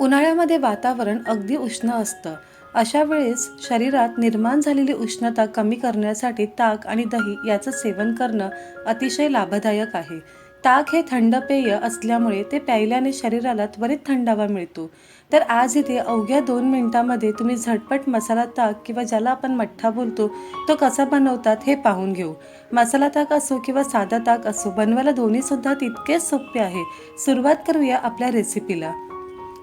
उन्हाळ्यामध्ये वातावरण अगदी उष्ण असतं. अशा वेळेस शरीरात निर्माण झालेली उष्णता कमी करण्यासाठी ताक आणि दही याचं सेवन करणं अतिशय लाभदायक आहे. ताक हे थंड पेय असल्यामुळे ते प्यायल्याने शरीराला त्वरित थंडावा मिळतो. तर आज इथे अवघ्या दोन मिनिटांमध्ये तुम्ही झटपट मसाला ताक किंवा ज्याला आपण मठ्ठा बोलतो तो कसा बनवतात हे पाहून घेऊ. मसाला ताक असो किंवा साधा ताक असो बनवायला दोन्हीसुद्धा तितकेच सोपे आहे. सुरुवात करूया आपल्या रेसिपीला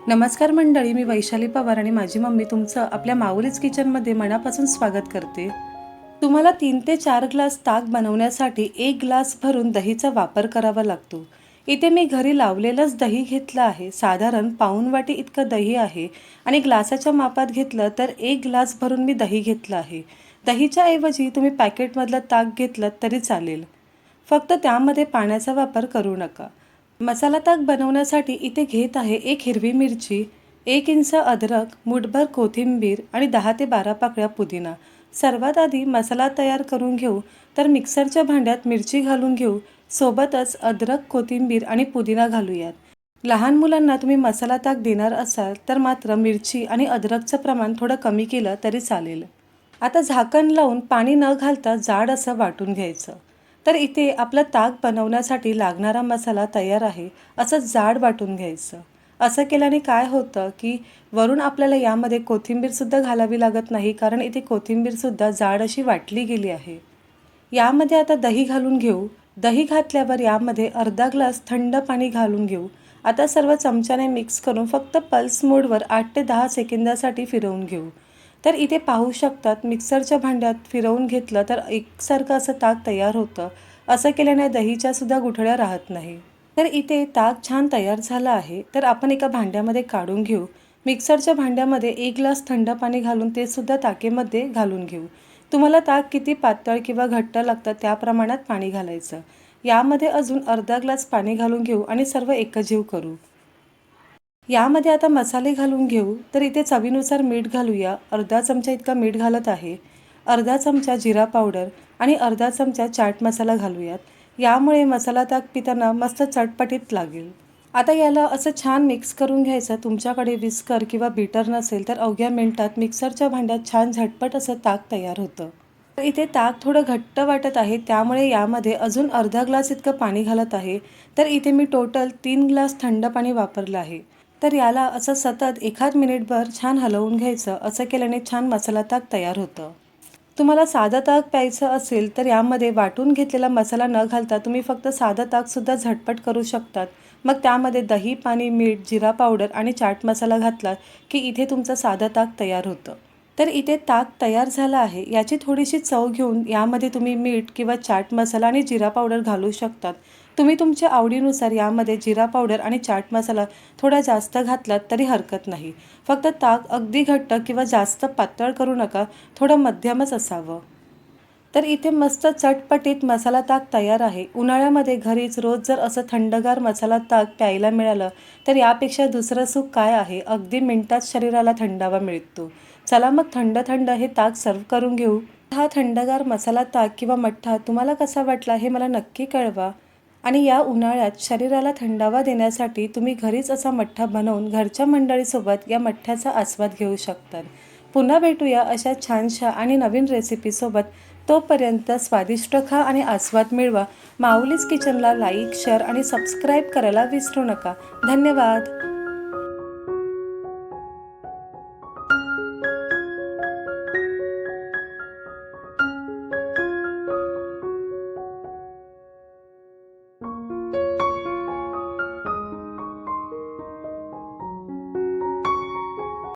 नमस्कार मंडळी मी वैशाली पवार आणि माझी मम्मी तुमचं आपल्या माऊलीच किचनमध्ये मनापासून स्वागत करते. तुम्हाला तीन ते चार ग्लास ताक बनवण्यासाठी एक ग्लास भरून दहीचा वापर करावा लागतो. इथे मी घरी लावलेलंच दही घेतलं आहे. साधारण पाऊण वाटी इतकं दही आहे आणि ग्लासाच्या मापात घेतलं तर एक ग्लास भरून मी दही घेतलं आहे. दहीच्या ऐवजी तुम्ही पॅकेटमधलं ताक घेतलं तरी चालेल. फक्त त्यामध्ये पाण्याचा वापर करू नका. मसाला ताक बनवण्यासाठी इथे घेत आहे एक हिरवी मिरची एक इंच अद्रक मुठभर कोथिंबीर आणि दहा ते बारा पाकळ्या पुदिना. सर्वात आधी मसाला तयार करून घेऊ तर मिक्सरच्या भांड्यात मिरची घालून घेऊ. सोबतच अद्रक कोथिंबीर आणि पुदिना घालूयात. लहान मुलांना तुम्ही मसाला ताक देणार असाल तर मात्र मिरची आणि अद्रकचं प्रमाण थोडं कमी केलं तरी चालेल. आता झाकण लावून पाणी न घालता जाड असं वाटून घ्यायचं. तर इथे आपलं ताक बनवण्यासाठी लागणारा मसाला तयार आहे असं जाड वाटून घ्यायचं. असं केल्याने काय होतं की वरून आपल्याला यामध्ये कोथिंबीरसुद्धा घालावी लागत नाही कारण इथे कोथिंबीरसुद्धा जाड अशी वाटली गेली आहे. यामध्ये आता दही घालून घेऊ. दही घातल्यावर यामध्ये अर्धा ग्लास थंड पाणी घालून घेऊ. आता सर्व चमच्याने मिक्स करून फक्त पल्स मोडवर आठ ते दहा सेकंदासाठी फिरवून घेऊ. तर इथे पाहू शकतात मिक्सरच्या भांड्यात फिरवून घेतलं तर एकसारखं असं ताक तयार होतं. असं केल्याने दहीच्या सुद्धा गुठळ्या राहत नाही. तर इथे ताक छान तयार झालं आहे. तर आपण एका भांड्यामध्ये काढून घेऊ. मिक्सरच्या भांड्यामध्ये एक ग्लास थंड पाणी घालून ते सुद्धा ताकेमध्ये घालून घेऊ. तुम्हाला ताक किती पातळ किंवा घट्ट लागतं त्या प्रमाणात पाणी घालायचं. यामध्ये अजून अर्धा ग्लास पाणी घालून घेऊ आणि सर्व एकजीव करू. यामध्ये आता मसाले घालून घेऊ. तर इथे चवीनुसार मीठ घालूया. अर्धा चमचा इतका मीठ घालत आहे. अर्धा चमचा जिरा पावडर आणि अर्धा चमचा चाट मसाला घालूयात. यामुळे मसाला ताक पिताना मस्त चटपटीत लागेल. आता याला असं छान मिक्स करून घ्यायचं. तुमच्याकडे विस्कर किंवा बीटर नसेल तर अवघ्या मिनिटात मिक्सरच्या भांड्यात छान झटपट असं ताक तयार होतं. तर इथे ताक थोडं घट्ट वाटत आहे. त्यामुळे यामध्ये अजून अर्धा ग्लास इतकं पाणी घालत आहे. तर इथे मी टोटल तीन ग्लास थंड पाणी वापरलं आहे. तर याला असं सतत एखाद मिनिटभर छान हलवून घ्यायचं असं केल्याने छान मसाला ताक तयार होतं. तुम्हाला साधं ताक प्यायचं असेल तर यामध्ये वाटून घेतलेला मसाला न घालता तुम्ही फक्त साधं ताकसुद्धा झटपट करू शकतात. मग त्यामध्ये दही पाणी मीठ जिरा पावडर आणि चाट मसाला घातला की इथे तुमचं साधं ताक तयार होतं. तर इथे ताक तयार झालं आहे याची थोडीशी चव घेऊन यामध्ये तुम्ही मीठ किंवा चाट मसाला आणि जिरा पावडर घालू शकतात. तुम्ही तुमच्या आवडीनुसार यामध्ये जिरा पावडर आणि चाट मसाला थोडा जास्त घातलात तरी हरकत नाही. फक्त ताक अगदी घट्ट किंवा जास्त पातळ करू नका थोडं मध्यमच असावं. तर इथे मस्त चटपटीत मसाला ताक तयार आहे. उन्हाळ्यामध्ये घरीच रोज जर असं थंडगार मसाला ताक प्यायला मिळालं तर यापेक्षा दुसरं सुख काय आहे? अगदी मिनिटात शरीराला थंडावा मिळतो. चला मग थंड थंड हे ताक सर्व करून घेऊ. हा थंडगार मसाला ताक किंवा मठ्ठा तुम्हाला कसा वाटला हे मला नक्की कळवा. आणि या उन्हाळ्यात शरीराला थंडावा देण्यासाठी तुम्ही घरीच असा मठ्ठा बनवून घरच्या मंडळीसोबत या मठ्ठ्याचा आस्वाद घेऊ शकतात. पुन्हा भेटूया अशा छानशा आणि नवीन रेसिपीसोबत तोपर्यंत स्वादिष्ट खा आणि आस्वाद मिळवा. माऊलीज किचनला लाईक शेअर आणि सबस्क्राईब करायला विसरू नका. धन्यवाद.